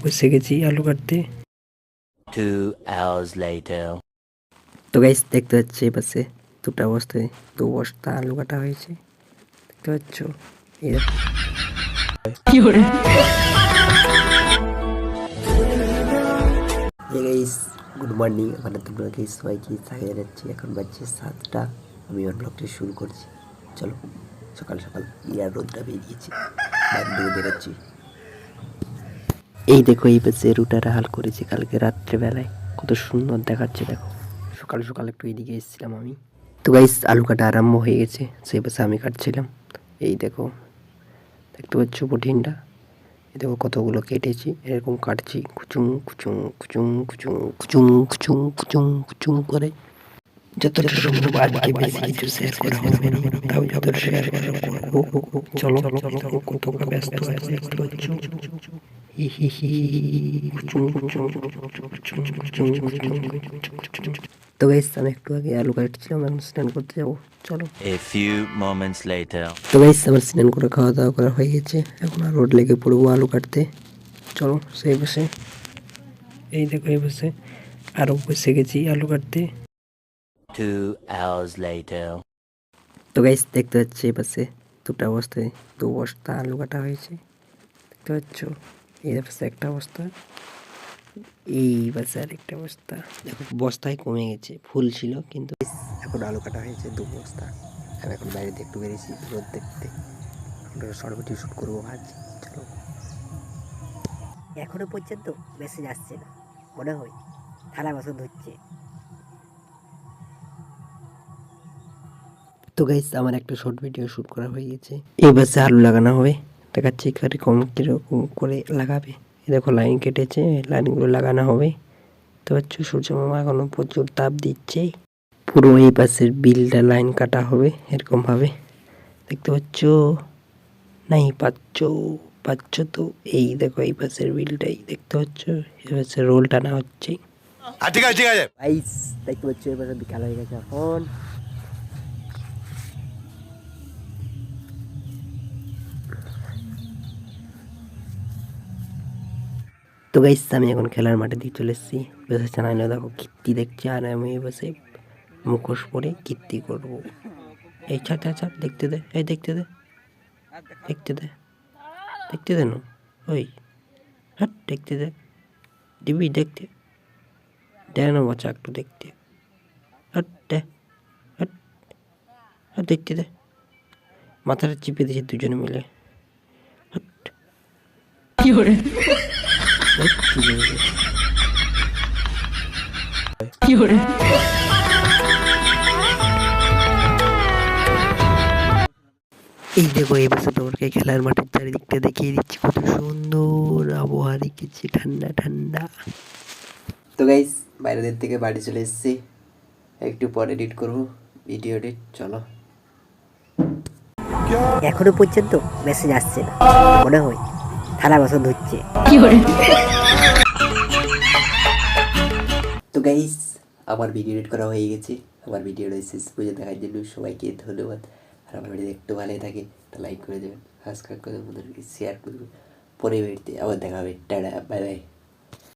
বসে গেছি আলু কাটতে। Two hours later. তো গাইস দেখতে পাচ্ছি এই পাশে দুটা অবস্থায় দু বস্তা আলু কাটা হয়েছে। দেখতে পাচ্ছ? গাইস গুড মর্নিং মানে তোমরা গাইস সবাইকে সাকিয়ে যাচ্ছি? এখন বাজছে সাতটা। আমি আমার ব্লগটি শুরু করছি। চলো সকাল সকাল ইয়ার রোদটা বেরিয়েছে। বাইরে বেরোচ্ছি। এই দেখো, এই পাশে রুটারা হাল করেছে কালকে রাত্রেবেলায়। কত সুন্দর দেখাচ্ছে দেখো। সকাল সকাল একটু এদিকে এসেছিলাম আমি। তো গাইস আলু কাটা আরম্ভ হয়ে গেছে। সেই পাশে আমি কাটছিলাম। এই দেখো, দেখতে পাচ্ছ কঠিনটা এই দেখো কতগুলো কেটেছি। এরকম কাটছি কুচুং কুচুং কুচুং কুচুং কুচুং কুচুং কুচুং কুচুং করে। যতটা সম্ভব আজকে বেশি কিছু শেয়ার করা হবে না। তাও যতটা শেয়ার করা চলো কতটা ব্যস্ত আছে তো গাইস আমি একটু আগে আলু কাটছিলাম এখন স্নান করতে যাব। চলো। A few moments later. তো গাইস আমার স্নান করে খাওয়া দাওয়া করা হয়ে গেছে। এখন আর রোড লেগে পড়ব আলু কাটতে। চলো সেই বসে এই দেখো এই বসে আরও বসে গেছি আলু কাটতে। Two hours later. তো গাইস দেখতে পাচ্ছি এই পাশে। দুটা অবস্থায় দু বস্তা আলু কাটা হয়েছে। দেখতে পাচ্ছ? এই পাশে একটা বস্তা। এই পাশে আরেকটা বস্তা। দেখো, বস্তায় কমে গেছে, ফুল ছিল, কিন্তু এখন আলু কাটা হয়েছে দু বস্তা। আমি এখন বাইরে একটু বেরিয়েছি, রোদ দেখতে। শর্ট ভিডিও করব আজ, চলো। এখনও পর্যন্ত মেসেজ আসছে না, মনে হয় থালা বাসন ধুচ্ছে। তো গাইস আমার একটা শর্ট ভিডিও শ্যুট করা হয়ে গেছে। এই বাসে আলু লাগানো হবে। দেখাচ্ছি কীরকম কীরকম করে লাগাবে। এই দেখো লাইন কেটেছে লাইনগুলো লাগানো হবে। তো হচ্ছে সূর্য মামা এখনও প্রচুর তাপ দিচ্ছে। পুরো এই পাশের বিলটা লাইন কাটা হবে এরকম ভাবে দেখতে পাচ্ছ নাই পাচ্ছ পাচ্ছ তো। এই দেখো এই পাশের বিলটাই। দেখতে পাচ্ছ এই পাশে রোল টানা হচ্ছে। ঠিক আছে ঠিক আছে। দেখতে পাচ্ছ এবার বিকাল হয়ে গেছে এখন। তো গাইস আমি এখন খেলার মাঠে দিয়ে চলে এসেছি। বেশ জানাই না দেখো কীর্তি দেখছি, আর আমি বসে মুখোশ পরে কীর্তি করব। এই ছাড় ছাড় ছাড়, দেখতে দে, এই দেখতে দে দেখতে দে দেখতে দে না, ওই হ্যাঁ দেখতে দে, দিবি দেখতে দে না বাচ্চা একটু দেখতে, হট হট দেখতে দে, মাথাটা চিপে দিয়েছে দুজনে মিলে, হট। চিপে দিয়েছে। এই দেখো এই বছর তোমাকে খেলার মাঠের চারিদিকটা দেখিয়ে দিচ্ছি কত সুন্দর আবহাওয়া রেখেছি ঠান্ডা ঠান্ডা। তো গাইস বাইরেদের থেকে বাড়ি চলে এসেছি। একটু পরে এডিট করব ভিডিও এডিট চলো। এখনও পর্যন্ত মেসেজ আসছে না মনে হয়। থালা বছর ধরছে। তো গাইস আমার ভিডিও এডিট করা হয়ে গেছে। আমার ভিডিওটা শেষ বুঝে দেখার জন্য সবাইকে ধন্যবাদ। আর আমার ভিডিও একটু ভালোই থাকে, তো লাইক করে দেবেন সাবস্ক্রাইব করে বন্ধুদেরকে শেয়ার করবেন পরে ভিডিওতে আবার দেখা হবে। Tata bye bye